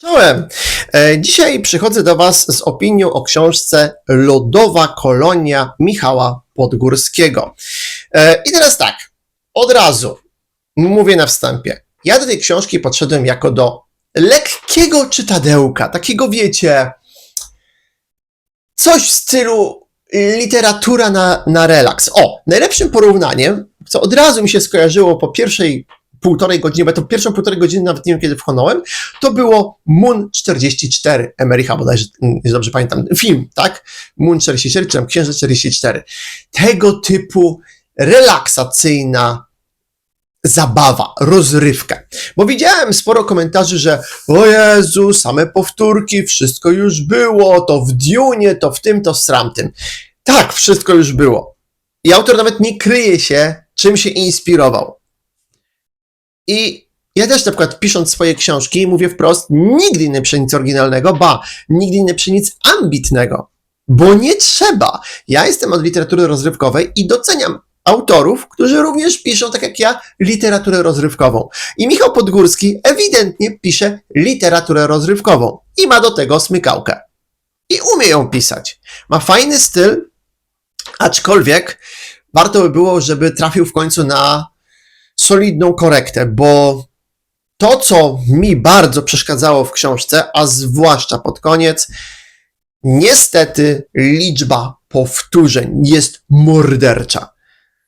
Czołem! E, Dzisiaj przychodzę do Was z opinią o książce Lodowa Kolonia Michała Podgórskiego. E, I teraz tak, od razu mówię na wstępie. Ja do tej książki podszedłem jako do lekkiego czytadełka, takiego wiecie, coś w stylu literatura na, na relaks. O, najlepszym porównaniem, co od razu mi się skojarzyło po pierwszej półtorej godzinie, bo to pierwszą półtorej godziny nawet nie wiem kiedy wchłonąłem, to było Moon 44 Emericha, bodajże, mm, jeśli dobrze pamiętam, film, tak? Moon 44, czy tam Księżyc 44. Tego typu relaksacyjna zabawa, rozrywka. Bo widziałem sporo komentarzy, że o Jezu, same powtórki, wszystko już było, to w Dune, to w tym, to w sramtym. Tak, wszystko już było. I autor nawet nie kryje się, czym się inspirował. I ja też na przykład pisząc swoje książki mówię wprost, nigdy nie piszę nic oryginalnego, ba, nigdy nie piszę nic ambitnego, bo nie trzeba. Ja jestem od literatury rozrywkowej i doceniam autorów, którzy również piszą, tak jak ja, literaturę rozrywkową. I Michał Podgórski ewidentnie pisze literaturę rozrywkową i ma do tego smykałkę. I umie ją pisać. Ma fajny styl, aczkolwiek warto by było, żeby trafił w końcu na solidną korektę, bo to, co mi bardzo przeszkadzało w książce, a zwłaszcza pod koniec, niestety liczba powtórzeń jest mordercza.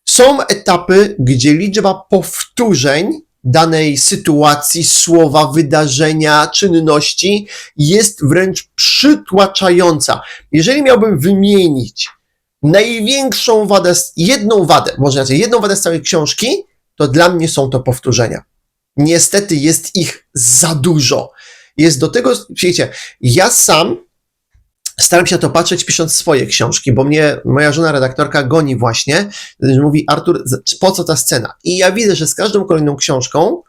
Są etapy, gdzie liczba powtórzeń danej sytuacji, słowa, wydarzenia, czynności jest wręcz przytłaczająca. Jeżeli miałbym wymienić największą wadę, jedną wadę, może raczej jedną wadę z całej książki, to dla mnie są to powtórzenia. Niestety jest ich za dużo. Jest do tego, wiecie, ja sam staram się na to patrzeć, pisząc swoje książki, bo mnie moja żona redaktorka goni właśnie, mówi, Artur, po co ta scena? I ja widzę, że z każdą kolejną książką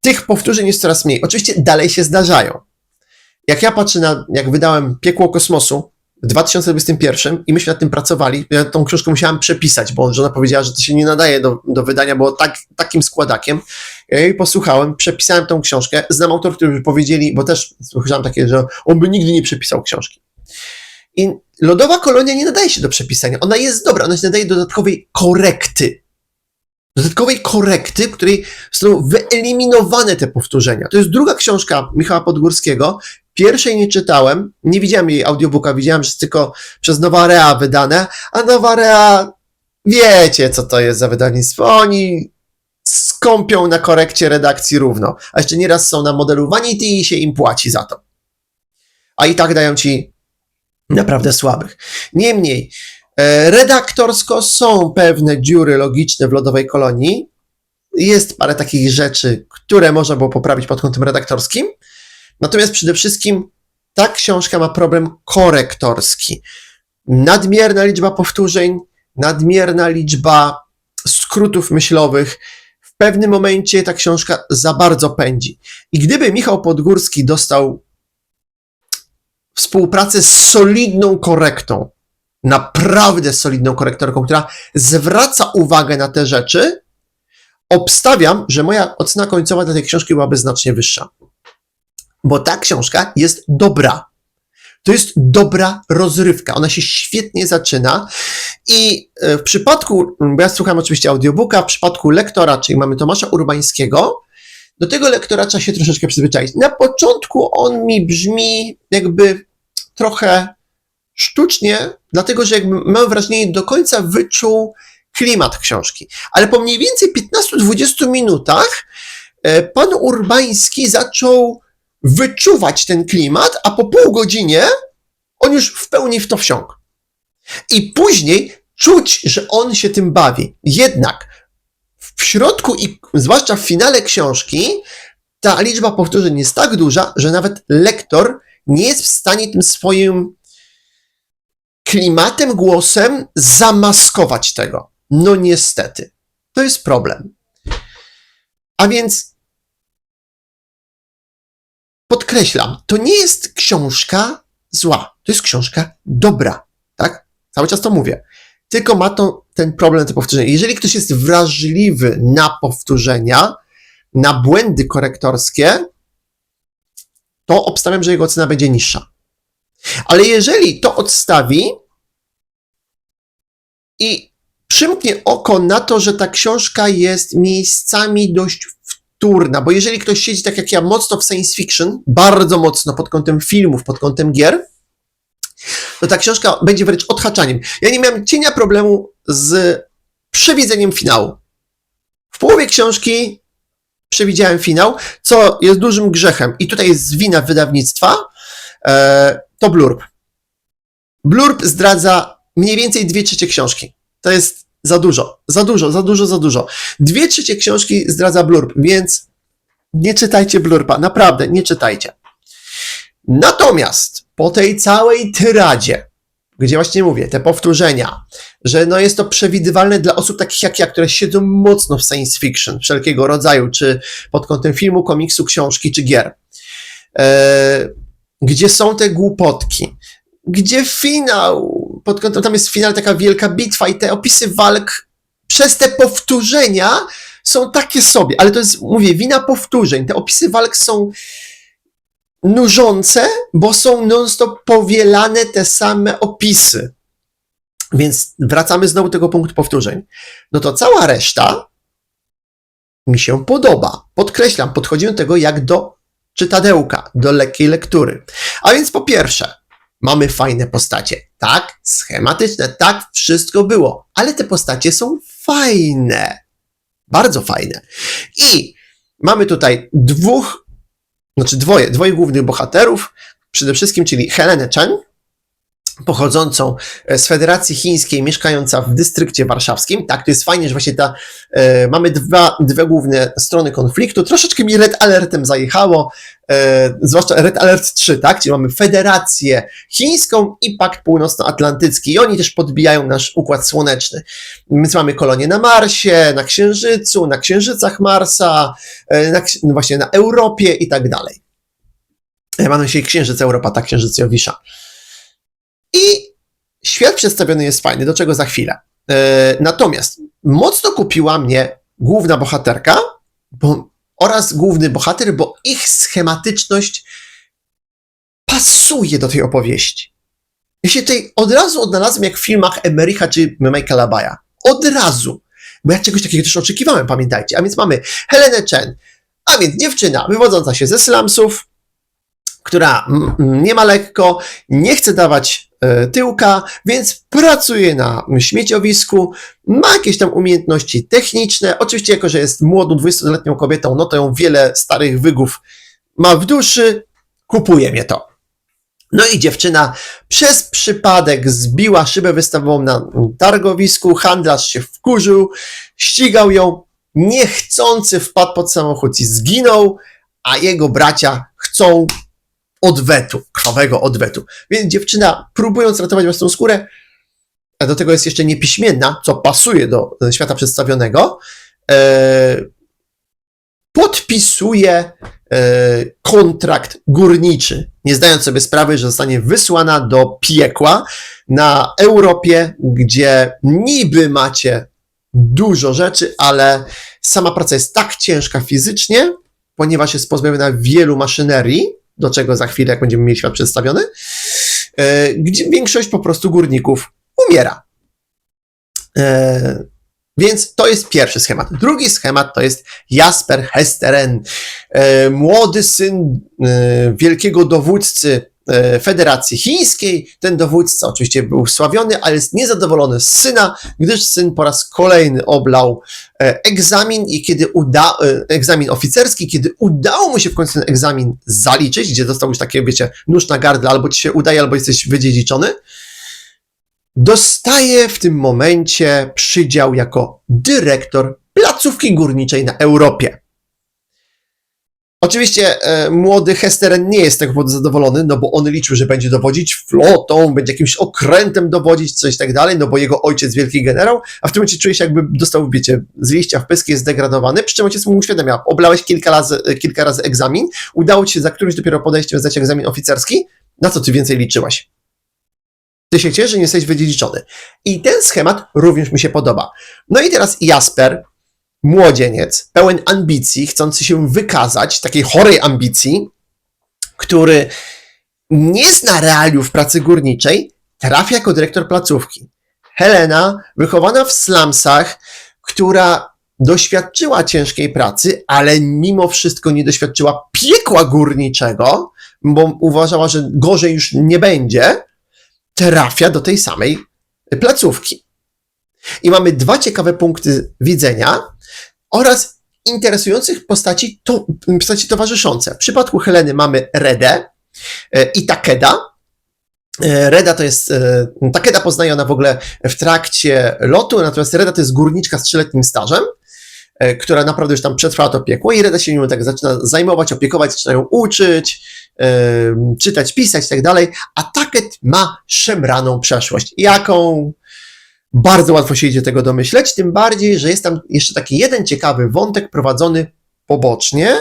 tych powtórzeń jest coraz mniej. Oczywiście dalej się zdarzają. Jak ja patrzę na, jak wydałem Piekło Kosmosu, w 2021 i myśmy nad tym pracowali. Ja tą książkę musiałam przepisać, bo żona powiedziała, że to się nie nadaje do, do wydania, bo tak, takim składakiem. Ja jej posłuchałem, przepisałem tą książkę. Znam autorów, którzy powiedzieli, bo też słyszałem takie, że on by nigdy nie przepisał książki. I Lodowa Kolonia nie nadaje się do przepisania. Ona jest dobra, ona się nadaje do dodatkowej korekty. Dodatkowej korekty, w której są wyeliminowane te powtórzenia. To jest druga książka Michała Podgórskiego, Pierwszej nie czytałem, nie widziałem jej audiobooka, widziałem, że jest tylko przez Nowa Rea wydane, a Nowa Rea, wiecie co to jest za wydawnictwo, oni skąpią na korekcie redakcji równo, a jeszcze nieraz są na modelu Vanity i się im płaci za to. A i tak dają ci naprawdę słabych. Niemniej, e, redaktorsko są pewne dziury logiczne w lodowej kolonii, jest parę takich rzeczy, które można było poprawić pod kątem redaktorskim, Natomiast przede wszystkim ta książka ma problem korektorski. Nadmierna liczba powtórzeń, nadmierna liczba skrótów myślowych. W pewnym momencie ta książka za bardzo pędzi. I gdyby Michał Podgórski dostał współpracę z solidną korektą, naprawdę solidną korektorką, która zwraca uwagę na te rzeczy, obstawiam, że moja ocena końcowa dla tej książki byłaby znacznie wyższa bo ta książka jest dobra. To jest dobra rozrywka. Ona się świetnie zaczyna. I e, w przypadku, bo ja słucham oczywiście audiobooka, w przypadku lektora, czyli mamy Tomasza Urbańskiego, do tego lektora trzeba się troszeczkę przyzwyczaić. Na początku on mi brzmi jakby trochę sztucznie, dlatego że jakby mam wrażenie, do końca wyczuł klimat książki. Ale po mniej więcej 15-20 minutach e, pan Urbański zaczął wyczuwać ten klimat, a po pół godzinie on już w pełni w to wsiąkł. I później czuć, że on się tym bawi. Jednak w środku i zwłaszcza w finale książki ta liczba powtórzeń jest tak duża, że nawet lektor nie jest w stanie tym swoim klimatem, głosem zamaskować tego. No niestety. To jest problem. A więc podkreślam, to nie jest książka zła, to jest książka dobra, tak? Cały czas to mówię. Tylko ma to ten problem te powtórzenia. Jeżeli ktoś jest wrażliwy na powtórzenia, na błędy korektorskie, to obstawiam, że jego cena będzie niższa. Ale jeżeli to odstawi i przymknie oko na to, że ta książka jest miejscami dość bo jeżeli ktoś siedzi tak jak ja mocno w science fiction, bardzo mocno pod kątem filmów, pod kątem gier, to ta książka będzie wręcz odhaczaniem. Ja nie miałem cienia problemu z przewidzeniem finału. W połowie książki przewidziałem finał, co jest dużym grzechem i tutaj jest wina wydawnictwa, e, to blurb. Blurb zdradza mniej więcej dwie trzecie książki. To jest za dużo, za dużo, za dużo, za dużo. Dwie trzecie książki zdradza blurb, więc nie czytajcie blurba, naprawdę nie czytajcie. Natomiast po tej całej tyradzie, gdzie właśnie mówię, te powtórzenia, że no jest to przewidywalne dla osób takich jak ja, które siedzą mocno w science fiction wszelkiego rodzaju, czy pod kątem filmu, komiksu, książki, czy gier, e, gdzie są te głupotki, gdzie finał, pod kątem, tam jest finał, taka wielka bitwa i te opisy walk przez te powtórzenia są takie sobie, ale to jest, mówię, wina powtórzeń. Te opisy walk są nużące, bo są non-stop powielane te same opisy. Więc wracamy znowu do tego punktu powtórzeń. No to cała reszta mi się podoba. Podkreślam, podchodzimy do tego jak do czytadełka, do lekkiej lektury. A więc po pierwsze, mamy fajne postacie. Tak, schematyczne, tak, wszystko było, ale te postacie są fajne. Bardzo fajne. I mamy tutaj dwóch, znaczy dwoje, dwoje głównych bohaterów, przede wszystkim, czyli Helenę Chen, pochodzącą e, z Federacji Chińskiej, mieszkająca w dystrykcie warszawskim. Tak, to jest fajnie, że właśnie ta, e, mamy dwa, dwie główne strony konfliktu. Troszeczkę mi Red Alertem zajechało, e, zwłaszcza Red Alert 3, tak, czyli mamy Federację Chińską i Pakt Północnoatlantycki i oni też podbijają nasz Układ Słoneczny. Więc mamy kolonie na Marsie, na Księżycu, na Księżycach Marsa, e, na, no właśnie na Europie i tak dalej. Ja mam na myśli Księżyc Europa, tak, Księżyc Jowisza. I świat przedstawiony jest fajny, do czego za chwilę. E, natomiast mocno kupiła mnie główna bohaterka bo, oraz główny bohater, bo ich schematyczność pasuje do tej opowieści. Ja się tutaj od razu odnalazłem jak w filmach Emericha czy Michaela Baya. Od razu. Bo ja czegoś takiego też oczekiwałem, pamiętajcie. A więc mamy Helenę Chen, a więc dziewczyna wywodząca się ze slumsów, która nie ma lekko, nie chce dawać tyłka, więc pracuje na śmieciowisku, ma jakieś tam umiejętności techniczne. Oczywiście, jako że jest młodą, 20-letnią kobietą, no to ją wiele starych wygów ma w duszy, kupuje mnie to. No i dziewczyna przez przypadek zbiła szybę wystawową na targowisku, handlarz się wkurzył, ścigał ją, niechcący wpadł pod samochód i zginął, a jego bracia chcą odwetu, krwawego odwetu. Więc dziewczyna, próbując ratować własną skórę, a do tego jest jeszcze niepiśmienna, co pasuje do e, świata przedstawionego, e, podpisuje e, kontrakt górniczy, nie zdając sobie sprawy, że zostanie wysłana do piekła na Europie, gdzie niby macie dużo rzeczy, ale sama praca jest tak ciężka fizycznie, ponieważ jest pozbawiona wielu maszynerii, do czego za chwilę, jak będziemy mieli świat przedstawiony, e, gdzie większość po prostu górników umiera. E, Więc to jest pierwszy schemat. Drugi schemat to jest Jasper Hesteren, e, młody syn wielkiego dowódcy Federacji Chińskiej. Ten dowódca oczywiście był sławiony, ale jest niezadowolony z syna, gdyż syn po raz kolejny oblał e, egzamin i kiedy uda, e, egzamin oficerski, kiedy udało mu się w końcu ten egzamin zaliczyć, gdzie dostał już takie, wiecie, nóż na gardle, albo ci się udaje, albo jesteś wydziedziczony, dostaje w tym momencie przydział jako dyrektor placówki górniczej na Europie. Oczywiście e, młody Hesteren nie jest tego powodu zadowolony, no bo on liczył, że będzie dowodzić flotą, będzie jakimś okrętem dowodzić, coś tak dalej, no bo jego ojciec wielki generał, a w tym momencie czuje się jakby dostał, wiecie, z liścia w pysk, jest zdegradowany, przy czym ojciec mu uświadamia, oblałeś kilka razy, kilka razy egzamin, udało ci się za którymś dopiero podejściem zdać egzamin oficerski, na co ty więcej liczyłeś? Ty się ciesz, że nie jesteś wydziedziczony. I ten schemat również mi się podoba. No i teraz Jasper, młodzieniec, pełen ambicji, chcący się wykazać, takiej chorej ambicji, który nie zna realiów pracy górniczej, trafia jako dyrektor placówki. Helena, wychowana w slumsach, która doświadczyła ciężkiej pracy, ale mimo wszystko nie doświadczyła piekła górniczego, bo uważała, że gorzej już nie będzie, trafia do tej samej placówki. I mamy dwa ciekawe punkty widzenia oraz interesujących postaci, to, postaci towarzyszące. W przypadku Heleny mamy Redę e, i Takeda. E, Reda to jest, e, Takeda poznaje ona w ogóle w trakcie lotu, natomiast Reda to jest górniczka z trzyletnim stażem, która naprawdę już tam przetrwała to piekło i Reda się nią tak zaczyna zajmować, opiekować, zaczyna ją uczyć, czytać, pisać i tak dalej, a Taket ma szemraną przeszłość. Jaką? Bardzo łatwo się idzie tego domyśleć, tym bardziej, że jest tam jeszcze taki jeden ciekawy wątek prowadzony pobocznie,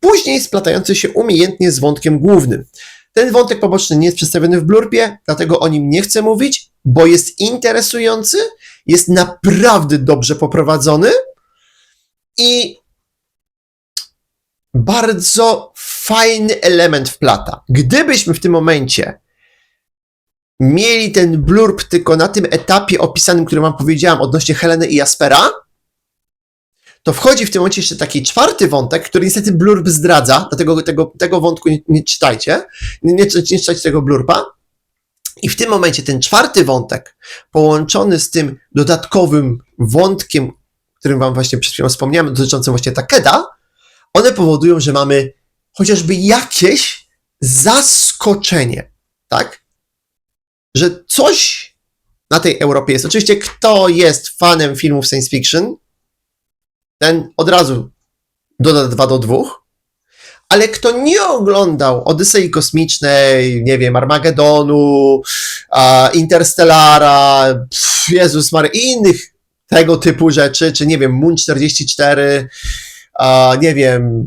później splatający się umiejętnie z wątkiem głównym. Ten wątek poboczny nie jest przedstawiony w blurpie, dlatego o nim nie chcę mówić, bo jest interesujący, jest naprawdę dobrze poprowadzony i bardzo fajny element wplata. Gdybyśmy w tym momencie mieli ten blurb tylko na tym etapie opisanym, który wam powiedziałam odnośnie Heleny i Jaspera, to wchodzi w tym momencie jeszcze taki czwarty wątek, który niestety blurb zdradza, dlatego tego, tego wątku nie, nie czytajcie, nie, nie, nie czytajcie tego blurba. I w tym momencie ten czwarty wątek, połączony z tym dodatkowym wątkiem, którym wam właśnie przed chwilą wspomniałem, dotyczącym właśnie Takeda, one powodują, że mamy chociażby jakieś zaskoczenie, tak? Że coś na tej Europie jest. Oczywiście, kto jest fanem filmów science fiction, ten od razu doda 2 do 2. Ale kto nie oglądał Odysei Kosmicznej, nie wiem, Armagedonu, Interstellara, Jezus Mary, i innych tego typu rzeczy, czy nie wiem, Moon 44, a, nie wiem,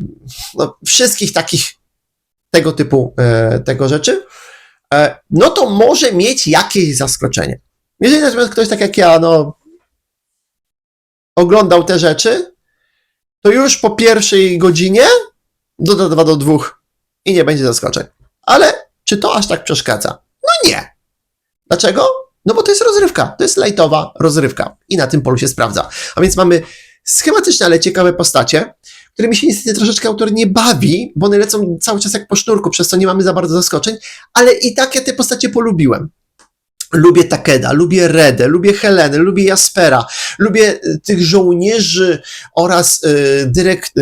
no, wszystkich takich tego typu e, tego rzeczy, no to może mieć jakieś zaskoczenie. Jeżeli natomiast ktoś tak jak ja, no, oglądał te rzeczy, to już po pierwszej godzinie doda 2 do 2 i nie będzie zaskoczeń. Ale czy to aż tak przeszkadza? No nie. Dlaczego? No bo to jest rozrywka. To jest lightowa rozrywka. I na tym polu się sprawdza. A więc mamy schematyczne, ale ciekawe postacie, którymi się niestety troszeczkę autor nie bawi, bo one lecą cały czas jak po sznurku, przez co nie mamy za bardzo zaskoczeń, ale i tak ja te postacie polubiłem. Lubię Takeda, lubię Redę, lubię Helenę, lubię Jaspera, lubię y, tych żołnierzy oraz y, dyrekt, y,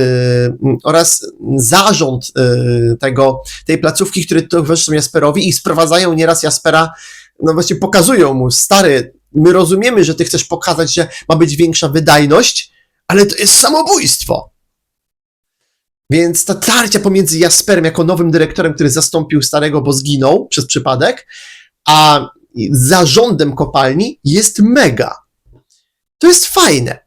oraz zarząd y, tego, tej placówki, które towarzyszą Jasperowi i sprowadzają nieraz Jaspera, no właśnie pokazują mu, stary, my rozumiemy, że ty chcesz pokazać, że ma być większa wydajność, ale to jest samobójstwo. Więc ta tarcia pomiędzy Jasperem jako nowym dyrektorem, który zastąpił starego, bo zginął przez przypadek, a zarządem kopalni jest mega. To jest fajne.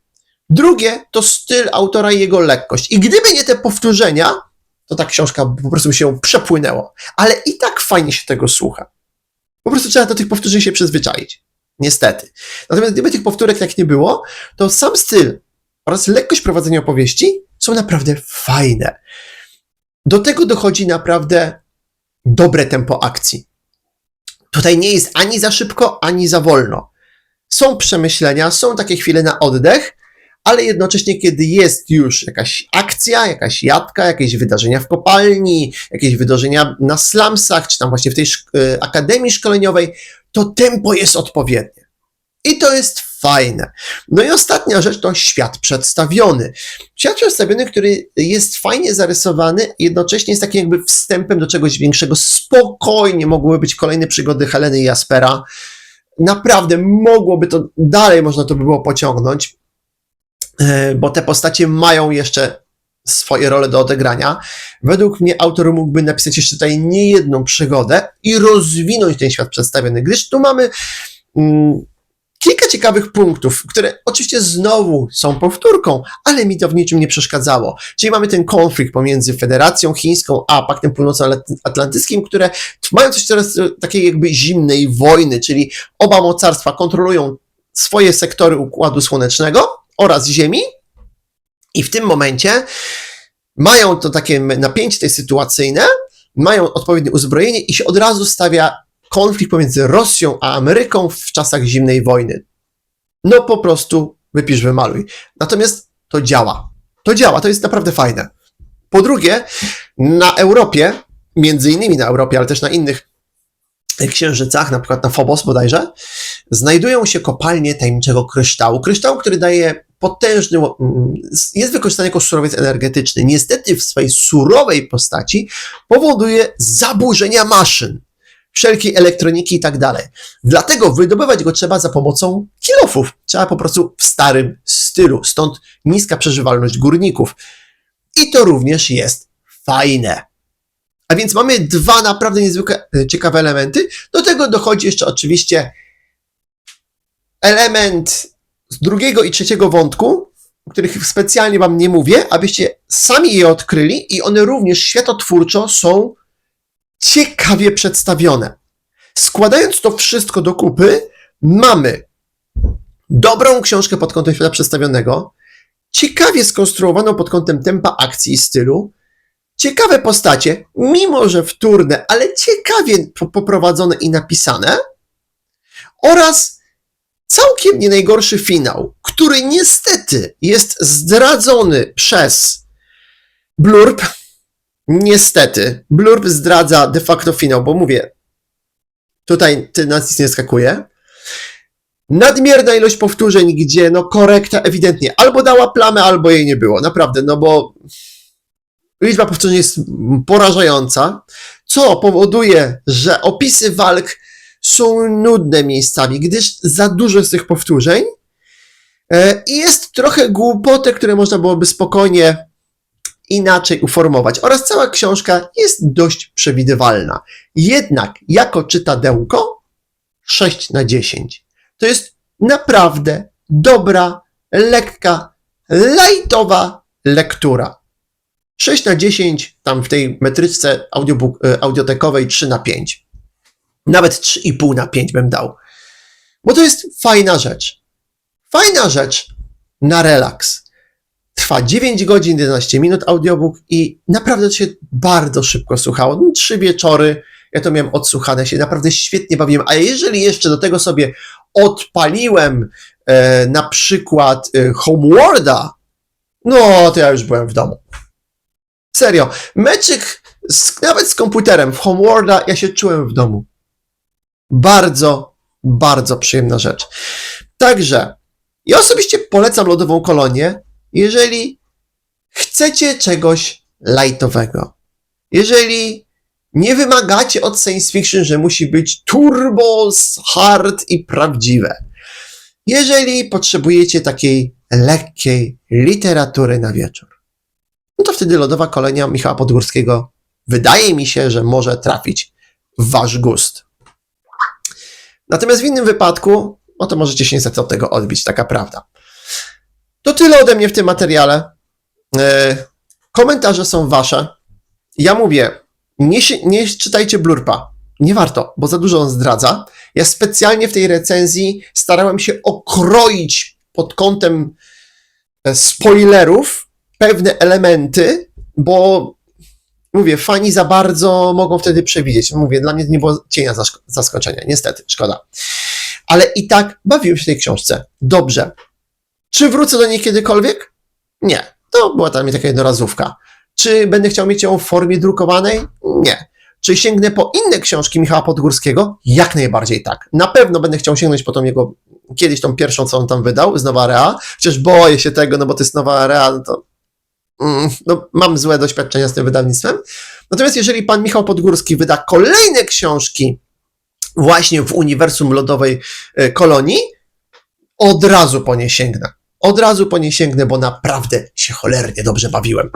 Drugie to styl autora i jego lekkość. I gdyby nie te powtórzenia, to ta książka po prostu się przepłynęło. Ale i tak fajnie się tego słucha. Po prostu trzeba do tych powtórzeń się przyzwyczaić. Niestety. Natomiast gdyby tych powtórek tak nie było, to sam styl oraz lekkość prowadzenia opowieści są naprawdę fajne. Do tego dochodzi naprawdę dobre tempo akcji. Tutaj nie jest ani za szybko, ani za wolno. Są przemyślenia, są takie chwile na oddech, ale jednocześnie, kiedy jest już jakaś akcja, jakaś jadka, jakieś wydarzenia w kopalni, jakieś wydarzenia na slumsach, czy tam właśnie w tej szk- y, akademii szkoleniowej, to tempo jest odpowiednie. I to jest fajne. No i ostatnia rzecz to świat przedstawiony. Świat przedstawiony, który jest fajnie zarysowany, jednocześnie jest takim jakby wstępem do czegoś większego. Spokojnie mogłyby być kolejne przygody Heleny i Jaspera. Naprawdę mogłoby to, dalej można to by było pociągnąć, e, bo te postacie mają jeszcze swoje role do odegrania. Według mnie autor mógłby napisać jeszcze tutaj niejedną przygodę i rozwinąć ten świat przedstawiony, gdyż tu mamy mm, kilka ciekawych punktów, które oczywiście znowu są powtórką, ale mi to w niczym nie przeszkadzało. Czyli mamy ten konflikt pomiędzy Federacją Chińską a Paktem Północnoatlantyckim, które mają coś teraz takiej jakby zimnej wojny, czyli oba mocarstwa kontrolują swoje sektory Układu Słonecznego oraz Ziemi i w tym momencie mają to takie napięcie sytuacyjne, mają odpowiednie uzbrojenie i się od razu stawia konflikt pomiędzy Rosją a Ameryką w czasach zimnej wojny. No po prostu wypisz, wymaluj. Natomiast to działa. To działa, to jest naprawdę fajne. Po drugie, na Europie, między innymi na Europie, ale też na innych księżycach, na przykład na Phobos bodajże, znajdują się kopalnie tajemniczego kryształu. Kryształ, który daje potężny, mm, jest wykorzystany jako surowiec energetyczny. Niestety w swojej surowej postaci powoduje zaburzenia maszyn, wszelkiej elektroniki i tak dalej. Dlatego wydobywać go trzeba za pomocą kilofów. Trzeba po prostu w starym stylu. Stąd niska przeżywalność górników. I to również jest fajne. A więc mamy dwa naprawdę niezwykle e, ciekawe elementy. Do tego dochodzi jeszcze oczywiście element z drugiego i trzeciego wątku, o których specjalnie Wam nie mówię, abyście sami je odkryli i one również światotwórczo są ciekawie przedstawione. Składając to wszystko do kupy, mamy dobrą książkę pod kątem świata przedstawionego, ciekawie skonstruowaną pod kątem tempa akcji i stylu, ciekawe postacie, mimo że wtórne, ale ciekawie po- poprowadzone i napisane, oraz całkiem nie najgorszy finał, który niestety jest zdradzony przez Blurb. Niestety, Blurb zdradza de facto finał, bo mówię, tutaj nas nic nie skakuje. Nadmierna ilość powtórzeń, gdzie no korekta ewidentnie albo dała plamę, albo jej nie było. Naprawdę, no bo liczba powtórzeń jest porażająca, co powoduje, że opisy walk są nudne miejscami, gdyż za dużo jest tych powtórzeń e, i jest trochę głupoty, które można byłoby spokojnie inaczej uformować. Oraz cała książka jest dość przewidywalna. Jednak jako czytadełko 6 na 10. To jest naprawdę dobra, lekka, lajtowa lektura. 6 na 10, tam w tej metryczce audiobook, e, audiotekowej 3 na 5. Nawet 3,5 na 5 bym dał. Bo to jest fajna rzecz. Fajna rzecz na relaks. Trwa 9 godzin, 11 minut audiobook i naprawdę to się bardzo szybko słuchało. No, Trzy wieczory, ja to miałem odsłuchane, się naprawdę świetnie bawiłem. A jeżeli jeszcze do tego sobie odpaliłem e, na przykład e, Homeworlda, no to ja już byłem w domu. Serio, meczyk z, nawet z komputerem w Homeworlda ja się czułem w domu. Bardzo, bardzo przyjemna rzecz. Także ja osobiście polecam lodową kolonię, jeżeli chcecie czegoś lightowego. Jeżeli nie wymagacie od science fiction, że musi być turbo, hard i prawdziwe. Jeżeli potrzebujecie takiej lekkiej literatury na wieczór, no to wtedy lodowa kolonia Michała Podgórskiego wydaje mi się, że może trafić w wasz gust. Natomiast w innym wypadku, no to możecie się niestety od tego odbić, taka prawda. To tyle ode mnie w tym materiale. E, komentarze są wasze. Ja mówię, nie, nie czytajcie blurpa. Nie warto, bo za dużo on zdradza. Ja specjalnie w tej recenzji starałem się okroić pod kątem e, spoilerów pewne elementy, bo mówię, fani za bardzo mogą wtedy przewidzieć. Mówię, dla mnie nie było cienia zask- zaskoczenia, niestety, szkoda. Ale i tak bawiłem się w tej książce. Dobrze. Czy wrócę do niej kiedykolwiek? Nie. To była dla mnie taka jednorazówka. Czy będę chciał mieć ją w formie drukowanej? Nie. Czy sięgnę po inne książki Michała Podgórskiego? Jak najbardziej tak. Na pewno będę chciał sięgnąć po tą jego, kiedyś tą pierwszą, co on tam wydał, z Nowa Area. Chociaż boję się tego, no bo to jest Nowa Area, no to mm, no, mam złe doświadczenia z tym wydawnictwem. Natomiast jeżeli pan Michał Podgórski wyda kolejne książki właśnie w uniwersum lodowej e, kolonii, od razu po nie sięgnę. Od razu po nie sięgnę, bo naprawdę się cholernie dobrze bawiłem.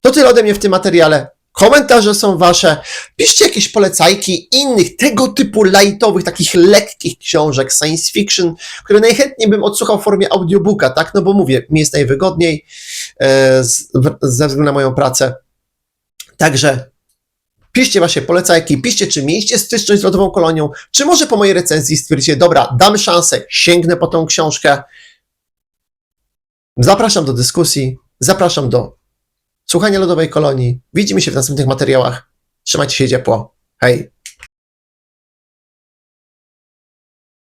To tyle ode mnie w tym materiale. Komentarze są wasze. Piszcie jakieś polecajki innych tego typu lightowych, takich lekkich książek science fiction, które najchętniej bym odsłuchał w formie audiobooka, tak? No bo mówię, mi jest najwygodniej e, z, w, ze względu na moją pracę. Także piszcie wasze polecajki, piszcie, czy mieliście styczność z lodową kolonią, czy może po mojej recenzji stwierdzicie, dobra, dam szansę, sięgnę po tą książkę. Zapraszam do dyskusji, zapraszam do słuchania lodowej kolonii. Widzimy się w następnych materiałach. Trzymajcie się ciepło. Hej.